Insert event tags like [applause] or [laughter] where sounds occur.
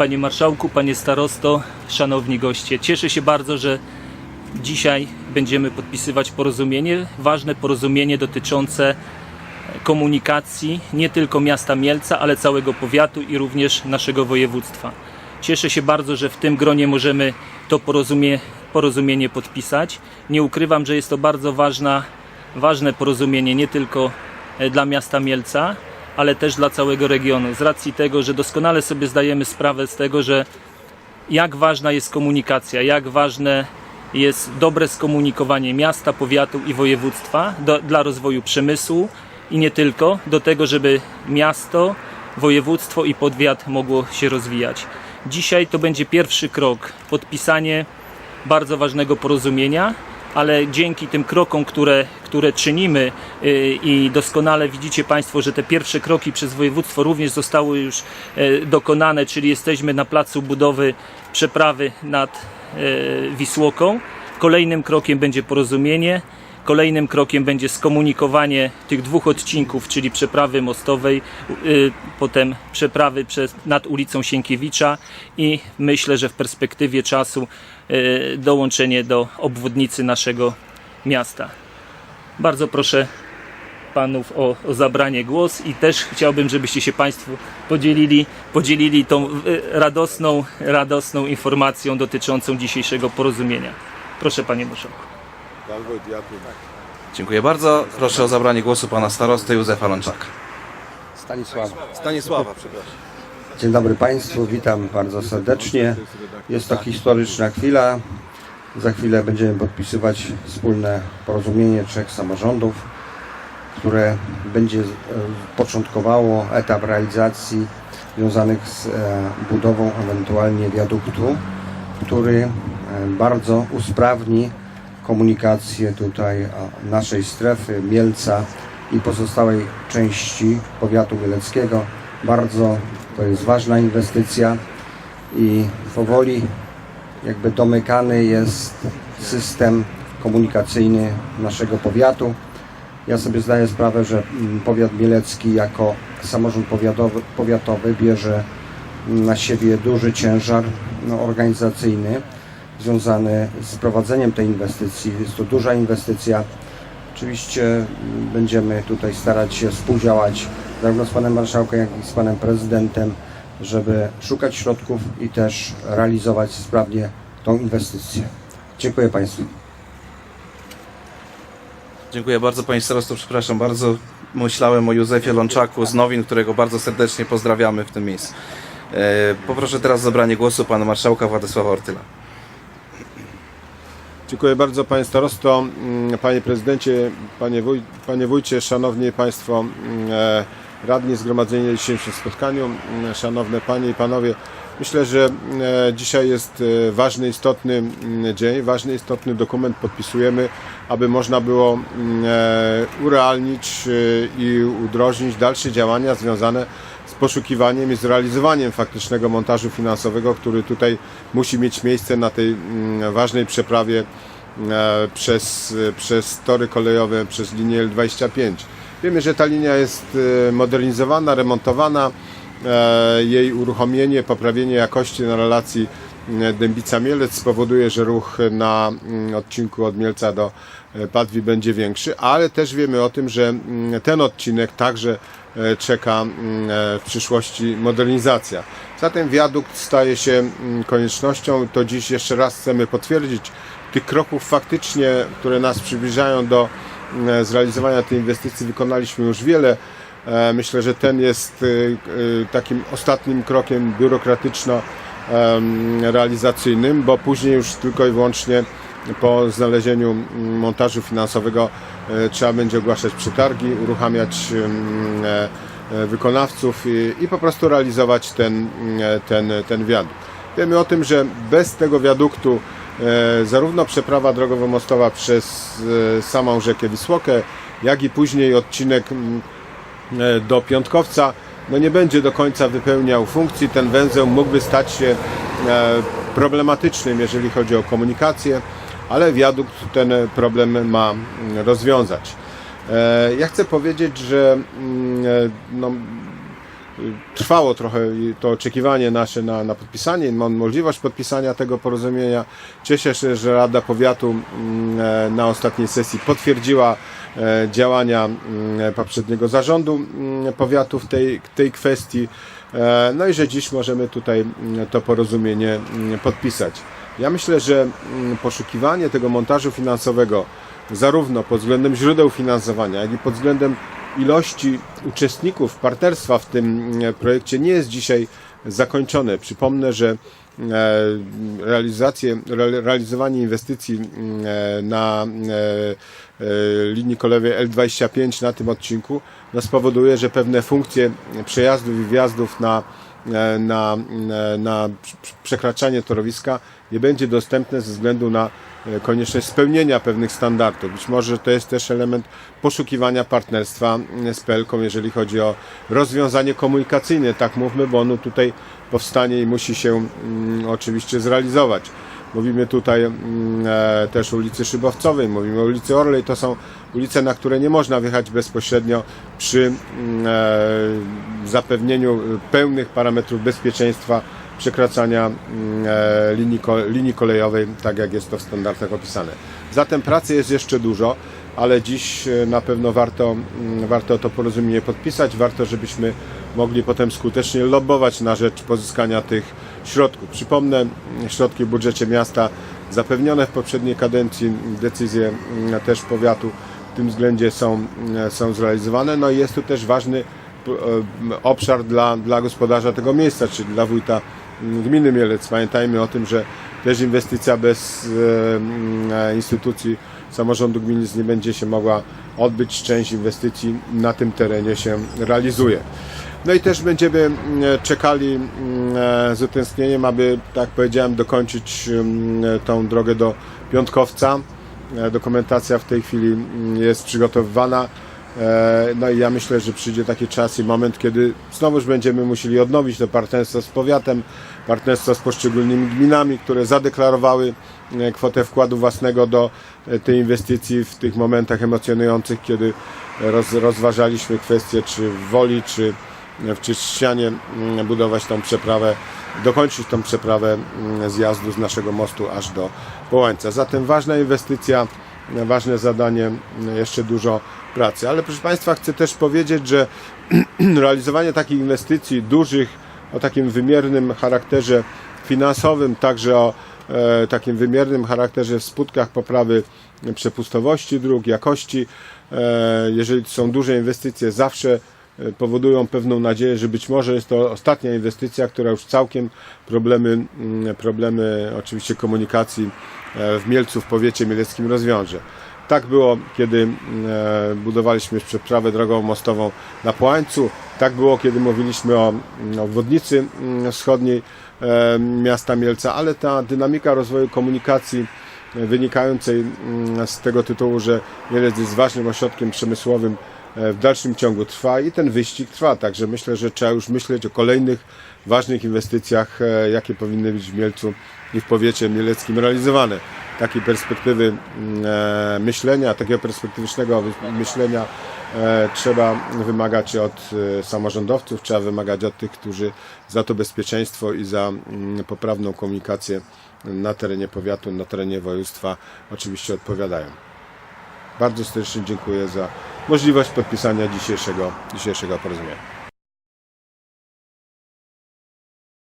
Panie Marszałku, Panie Starosto, Szanowni goście. Cieszę się bardzo, że dzisiaj będziemy podpisywać porozumienie, ważne porozumienie dotyczące komunikacji nie tylko miasta Mielca, ale całego powiatu i również naszego województwa. Cieszę się bardzo, że w tym gronie możemy to porozumie, porozumienie podpisać. Nie ukrywam, że jest to bardzo ważna, ważne porozumienie nie tylko e, dla miasta Mielca, ale też dla całego regionu. Z racji tego, że doskonale sobie zdajemy sprawę z tego, że jak ważna jest komunikacja, jak ważne jest dobre skomunikowanie miasta, powiatu i województwa do, dla rozwoju przemysłu i nie tylko, do tego, żeby miasto, województwo i powiat mogło się rozwijać. Dzisiaj to będzie pierwszy krok, podpisanie bardzo ważnego porozumienia, ale dzięki tym krokom, które, które czynimy yy, i doskonale widzicie Państwo, że te pierwsze kroki przez województwo również zostały już yy, dokonane, czyli jesteśmy na placu budowy przeprawy nad yy, Wisłoką. Kolejnym krokiem będzie porozumienie. Kolejnym krokiem będzie skomunikowanie tych dwóch odcinków, czyli przeprawy mostowej, y, potem przeprawy przez, nad ulicą Sienkiewicza i myślę, że w perspektywie czasu y, dołączenie do obwodnicy naszego miasta. Bardzo proszę panów o, o zabranie głos i też chciałbym, żebyście się państwo podzielili, podzielili tą y, radosną, radosną informacją dotyczącą dzisiejszego porozumienia. Proszę panie marszałku. Dziękuję bardzo. Proszę o zabranie głosu pana starosty Józefa Lączaka. Stanisława. Stanisława, przepraszam. Dzień dobry Państwu, witam bardzo serdecznie. Jest to historyczna chwila. Za chwilę będziemy podpisywać wspólne porozumienie trzech samorządów, które będzie e, początkowało etap realizacji związanych z e, budową ewentualnie wiaduktu, który e, bardzo usprawni komunikację tutaj naszej strefy Mielca i pozostałej części powiatu mieleckiego. Bardzo to jest ważna inwestycja i powoli jakby domykany jest system komunikacyjny naszego powiatu. Ja sobie zdaję sprawę, że mm, powiat mielecki jako samorząd powiatowy, powiatowy bierze na siebie duży ciężar no, organizacyjny związany z prowadzeniem tej inwestycji. Jest to duża inwestycja. Oczywiście mm, będziemy tutaj starać się współdziałać zarówno z panem marszałkiem, jak i z panem prezydentem, żeby szukać środków i też realizować sprawnie tą inwestycję. Dziękuję Państwu. Dziękuję bardzo panie starosto, przepraszam bardzo. Myślałem o Józefie Lączaku z Nowin, którego bardzo serdecznie pozdrawiamy w tym miejscu. E, poproszę teraz o zabranie głosu pana marszałka Władysława Ortyla. Dziękuję bardzo Panie Starosto, mm, Panie Prezydencie, Panie, wuj, panie Wójcie, Szanowni Państwo mm, e, Radni Zgromadzeni na dzisiejszym spotkaniu, mm, Szanowne Panie i Panowie. Myślę, że e, dzisiaj jest e, ważny, istotny dzień, ważny, istotny dokument podpisujemy, aby można było urealnić i udrożnić dalsze działania związane poszukiwaniem i zrealizowaniem faktycznego montażu finansowego, który tutaj musi mieć miejsce na tej mm, ważnej przeprawie e, przez, przez tory kolejowe, przez linię L25. Wiemy, że ta linia jest e, modernizowana, remontowana. E, Jej uruchomienie, poprawienie jakości na relacji e, Dębica-Mielec spowoduje, że ruch na mm, odcinku od Mielca do Padwi będzie większy, ale też wiemy o tym, że mm, ten odcinek także czeka mm, e, w przyszłości modernizacja. Zatem wiadukt staje się mm, koniecznością. To dziś jeszcze raz chcemy potwierdzić tych kroków faktycznie, które nas przybliżają do mm, zrealizowania tej inwestycji. Wykonaliśmy już wiele. E, Myślę, że ten jest e, e, takim ostatnim krokiem biurokratyczno-realizacyjnym, bo później już tylko i wyłącznie po znalezieniu montażu finansowego e, trzeba będzie ogłaszać przetargi, uruchamiać e, e, wykonawców i, po prostu realizować ten, ten, ten wiadukt. Wiemy o tym, że bez tego wiaduktu zarówno przeprawa drogowo-mostowa przez samą rzekę Wisłokę, jak i później odcinek do Piątkowca no nie będzie do końca wypełniał funkcji. Ten węzeł mógłby stać się problematycznym, jeżeli chodzi o komunikację, ale wiadukt ten problem ma mm, rozwiązać. E, Ja chcę powiedzieć, że mm, e, no, trwało trochę to oczekiwanie nasze na, na podpisanie, mam możliwość podpisania tego porozumienia. Cieszę się, że Rada Powiatu mm, e, na ostatniej sesji potwierdziła działania poprzedniego zarządu powiatu w tej, tej kwestii. No i że dziś możemy tutaj to porozumienie podpisać. Ja myślę, że mm, poszukiwanie tego montażu finansowego zarówno pod względem źródeł finansowania, jak i pod względem ilości uczestników partnerstwa w tym e, projekcie nie jest dzisiaj zakończone. Przypomnę, że e, realizację, re- realizowanie inwestycji mm, na e, e, linii kolejowej L25 na tym odcinku no spowoduje, że pewne funkcje przejazdów i wjazdów na, na, e, na prze- przekraczanie torowiska nie będzie dostępne ze względu na e, konieczność spełnienia pewnych standardów. Być może to jest też element poszukiwania partnerstwa mm, z Pelką, jeżeli chodzi o rozwiązanie komunikacyjne, tak mówmy, bo ono tutaj powstanie i musi się mm, oczywiście zrealizować. Mówimy tutaj mm, e, też ulicy Szybowcowej, mówimy o ulicy Orlej. To są ulice, na które nie można wjechać bezpośrednio przy mm, e, zapewnieniu pełnych parametrów bezpieczeństwa przekraczania mm, e, linii, linii kolejowej, tak jak jest to w standardach opisane. Zatem pracy jest jeszcze dużo, ale dziś e, na pewno warto, mm, warto to porozumienie podpisać, warto, żebyśmy mogli potem skutecznie lobbować na rzecz pozyskania tych środków. Przypomnę, mm, środki w budżecie miasta zapewnione w poprzedniej kadencji, decyzje też powiatu w tym względzie są, są zrealizowane. No i jest tu też ważny obszar dla, dla gospodarza tego miejsca, czyli dla wójta gminy Mielec. Pamiętajmy o tym, że też inwestycja bez e, e, instytucji samorządu gminy nie będzie się mogła odbyć. Część inwestycji na tym terenie się realizuje. No i też będziemy czekali e, z utęsknieniem, aby, tak powiedziałem, dokończyć tą drogę do Piątkowca. E, Dokumentacja w tej chwili jest przygotowywana. E, No i ja myślę, że przyjdzie taki czas i moment, kiedy znowuż będziemy musieli odnowić to partnerstwo z powiatem, partnerstwo z poszczególnymi gminami, które zadeklarowały e, kwotę wkładu własnego do e, tej inwestycji w tych momentach emocjonujących, kiedy roz, rozważaliśmy kwestię, czy w Woli, czy w Czyszczanie mm, budować tą przeprawę, dokończyć tą przeprawę mm, zjazdu z naszego mostu aż do Połańca. Zatem ważna inwestycja, ważne zadanie, mm, jeszcze dużo pracy. Ale proszę Państwa, chcę też powiedzieć, że [clears throat] realizowanie takich inwestycji dużych, o takim wymiernym charakterze finansowym, także o e, takim wymiernym charakterze w skutkach poprawy przepustowości dróg, jakości. E, jeżeli są duże inwestycje, zawsze powodują pewną nadzieję, że być może jest to ostatnia inwestycja, która już całkiem problemy, mm, problemy oczywiście komunikacji e, w Mielcu, w powiecie mieleckim rozwiąże. Tak było, kiedy e, budowaliśmy przeprawę drogową mostową na Połańcu. Tak było, kiedy mówiliśmy o mm, obwodnicy mm, wschodniej e, miasta Mielca, ale ta dynamika rozwoju komunikacji wynikającej z tego tytułu, że Mielec jest ważnym ośrodkiem przemysłowym w dalszym ciągu trwa i ten wyścig trwa. Także myślę, że trzeba już myśleć o kolejnych ważnych inwestycjach, e, jakie powinny być w Mielcu i w powiecie mieleckim realizowane. Takiej perspektywy mm, e, myślenia, takiego perspektywicznego myślenia e, trzeba wymagać od e, samorządowców, trzeba wymagać od tych, którzy za to bezpieczeństwo i za mm, poprawną komunikację na terenie powiatu, na terenie województwa oczywiście odpowiadają. Bardzo serdecznie dziękuję za możliwość podpisania dzisiejszego, dzisiejszego porozumienia.